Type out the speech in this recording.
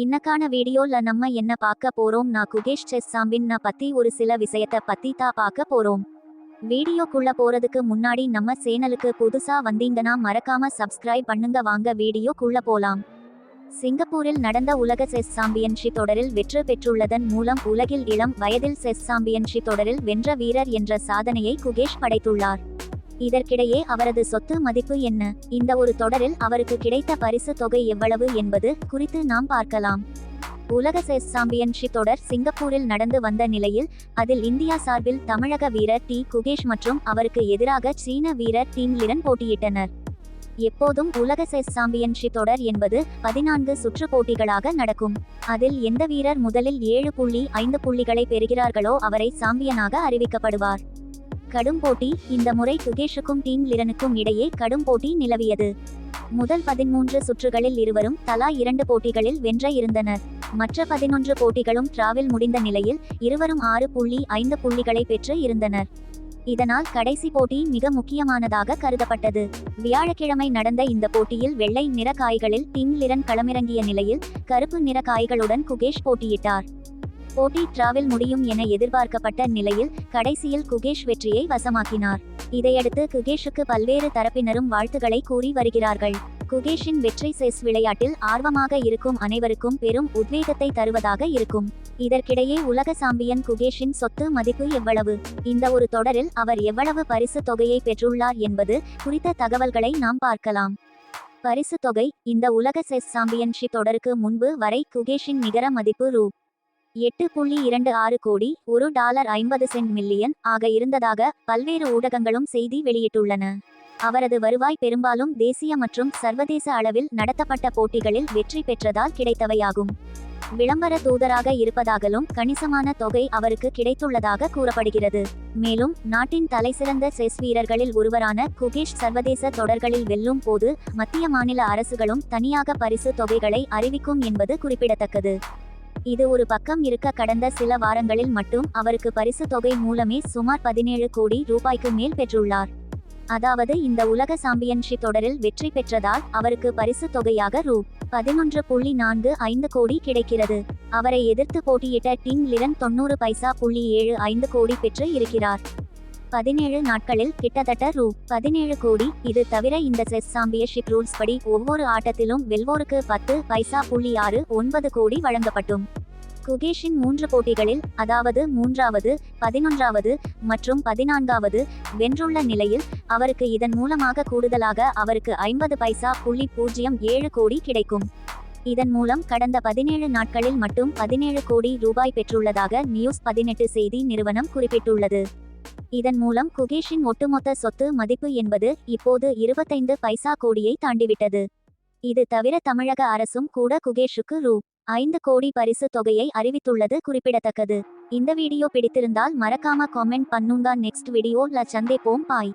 இன்னக்கான வீடியோல நம்ம என்ன பார்க்க போறோம்? நான் குகேஷ் செஸ் சாம்பின் பத்தி ஒரு சில விஷயத்த பத்தி தான் பார்க்க போறோம். வீடியோக்குள்ள போறதுக்கு முன்னாடி நம்ம சேனலுக்கு புதுசா வந்தீங்கன்னா மறக்காம சப்ஸ்கிரைப் பண்ணுங்க. வாங்க வீடியோக்குள்ள போலாம். சிங்கப்பூரில் நடந்த உலக செஸ் சாம்பியன்ஷிப் தொடரில் வெற்றி பெற்றுள்ளதன் மூலம் உலகில் இளம் வயதில் செஸ் சாம்பியன்ஷிப் தொடரில் வென்ற வீரர் என்ற சாதனையை குகேஷ் படைத்துள்ளார். இதற்கிடையே அவரது சொத்து மதிப்பு என்ன? இந்த ஒரு தொடரில் அவருக்கு கிடைத்த பரிசு தொகை எவ்வளவு என்பது குறித்து நாம் பார்க்கலாம். உலக செஸ் சாம்பியன்ஷிப் தொடர் சிங்கப்பூரில் நடந்து வந்த நிலையில் அதில் இந்தியா சார்பில் தமிழக வீரர் டி. குகேஷ் மற்றும் அவருக்கு எதிராக சீன வீரர் டீம் லிரன் போட்டியிட்டனர். எப்போதும் உலக செஸ் சாம்பியன்ஷிப் தொடர் என்பது பதினான்கு சுற்று போட்டிகளாக நடக்கும். அதில் எந்த வீரர் முதலில் ஏழு புள்ளி ஐந்து புள்ளிகளை பெறுகிறார்களோ அவரை சாம்பியனாக அறிவிக்கப்படுவார். கடும் போட்டி இந்த முறை துகேஷுக்கும் டீம் லிரனுக்கும் இடையே கடும் போட்டி நிலவியது. முதல் பதிமூன்று சுற்றுகளில் இருவரும் தலா இரண்டு போட்டிகளில் வென்ற இருந்தனர். மற்ற பதினொன்று போட்டிகளும் டிராவில் முடிந்த நிலையில் இருவரும் ஆறு புள்ளி ஐந்து புள்ளிகளை பெற்று இருந்தனர். இதனால் கடைசி போட்டி மிக முக்கியமானதாக கருதப்பட்டது. வியாழக்கிழமை நடந்த இந்த போட்டியில் வெள்ளை நிற காய்களில் டீம் லிரன் களமிறங்கிய நிலையில் கருப்பு நிற காய்களுடன் குகேஷ் போட்டியிட்டார். போட்டி டிராவில் முடியும் என எதிர்பார்க்கப்பட்ட நிலையில் கடைசியில் குகேஷ் வெற்றியை வசமாக்கினார். இதையடுத்து குகேஷுக்கு பல்வேறு தரப்பினரும் வாழ்த்துக்களை கூறி வருகிறார்கள். குகேஷின் வெற்றி செஸ் விளையாட்டில் ஆர்வமாக இருக்கும் அனைவருக்கும் பெரும் உத்வேகத்தை தருவதாக இருக்கும். இதற்கிடையே உலக சாம்பியன் குகேஷின் சொத்து மதிப்பு எவ்வளவு? இந்த ஒரு தொடரில் அவர் எவ்வளவு பரிசு தொகையை பெற்றுள்ளார் என்பது குறித்த தகவல்களை நாம் பார்க்கலாம். பரிசு தொகை இந்த உலக செஸ் சாம்பியன்ஷிப் தொடருக்கு முன்பு வரை குகேஷின் நிகர மதிப்பு ரூ. எட்டு புள்ளி இரண்டு ஆறு கோடி ஒரு டாலர் ஐம்பது சென்ட் மில்லியன் ஆக இருந்ததாக பல்வேறு ஊடகங்களும் செய்தி வெளியிட்டுள்ளன. அவரது வருவாய் பெரும்பாலும் தேசிய மற்றும் சர்வதேச அளவில் நடத்தப்பட்ட போட்டிகளில் வெற்றி பெற்றதால் கிடைத்தவையாகும். விளம்பர தூதராக இருப்பதாகலும் கணிசமான தொகை அவருக்கு கிடைத்துள்ளதாக கூறப்படுகிறது. மேலும் நாட்டின் தலைசிறந்த செஸ் வீரர்களில் ஒருவரான குகேஷ் சர்வதேச தொடர்களில் வெல்லும் போது மத்திய மாநில அரசுகளும் தனியாக பரிசு தொகைகளை அறிவிக்கும் என்பது குறிப்பிடத்தக்கது. இது ஒரு பக்கம் இருக்க கடந்த சில வாரங்களில் மட்டும் அவருக்கு பரிசு தொகை மூலமே சுமார் பதினேழு கோடி ரூபாய்க்கு மேல் பெற்றுள்ளார். அதாவது இந்த உலக சாம்பியன்ஷிப் தொடரில் வெற்றி பெற்றதால் அவருக்கு பரிசு தொகையாக ரூ. பதினொன்று புள்ளி நான்கு ஐந்து கோடி கிடைக்கிறது. அவரை எதிர்த்து போட்டியிட்ட டீம் லிரன் தொண்ணூறு பைசா புள்ளி ஏழு ஐந்து கோடி பெற்று இருக்கிறார். பதினேழு நாட்களில் கிட்டத்தட்ட ரூ. பதினேழு கோடி. இது தவிர இந்த செஸ் சாம்பியன்ஷிப் ரூல்ஸ் படி ஒவ்வொரு ஆட்டத்திலும் வெல்வோருக்கு பத்து பைசா புள்ளி ஆறு ஒன்பது கோடி வழங்கப்பட்டும். குகேஷின் மூன்று போட்டிகளில் அதாவது மூன்றாவது பதினொன்றாவது மற்றும் பதினான்காவது வென்றுள்ள நிலையில் அவருக்கு இதன் மூலமாக கூடுதலாக அவருக்கு ஐம்பது பைசா புள்ளி பூஜ்ஜியம் ஏழு கோடி கிடைக்கும். இதன் மூலம் கடந்த பதினேழு நாட்களில் மட்டும் பதினேழு கோடி ரூபாய் பெற்றுள்ளதாக நியூஸ் பதினெட்டு செய்தி நிறுவனம் குறிப்பிட்டுள்ளது. இதன் மூலம் குகேஷின் ஒட்டுமொத்த சொத்து மதிப்பு என்பது இப்போது இருபத்தைந்து பைசா கோடியை தாண்டிவிட்டது. இது தவிர தமிழக அரசும் கூட குகேஷுக்கு ரூ. ஐந்து கோடி பரிசு தொகையை அறிவித்துள்ளது குறிப்பிடத்தக்கது. இந்த வீடியோ பிடித்திருந்தால் மறக்காம காமெண்ட் பண்ணுங்க. நெக்ஸ்ட் வீடியோல சந்தேப்போம். பாய்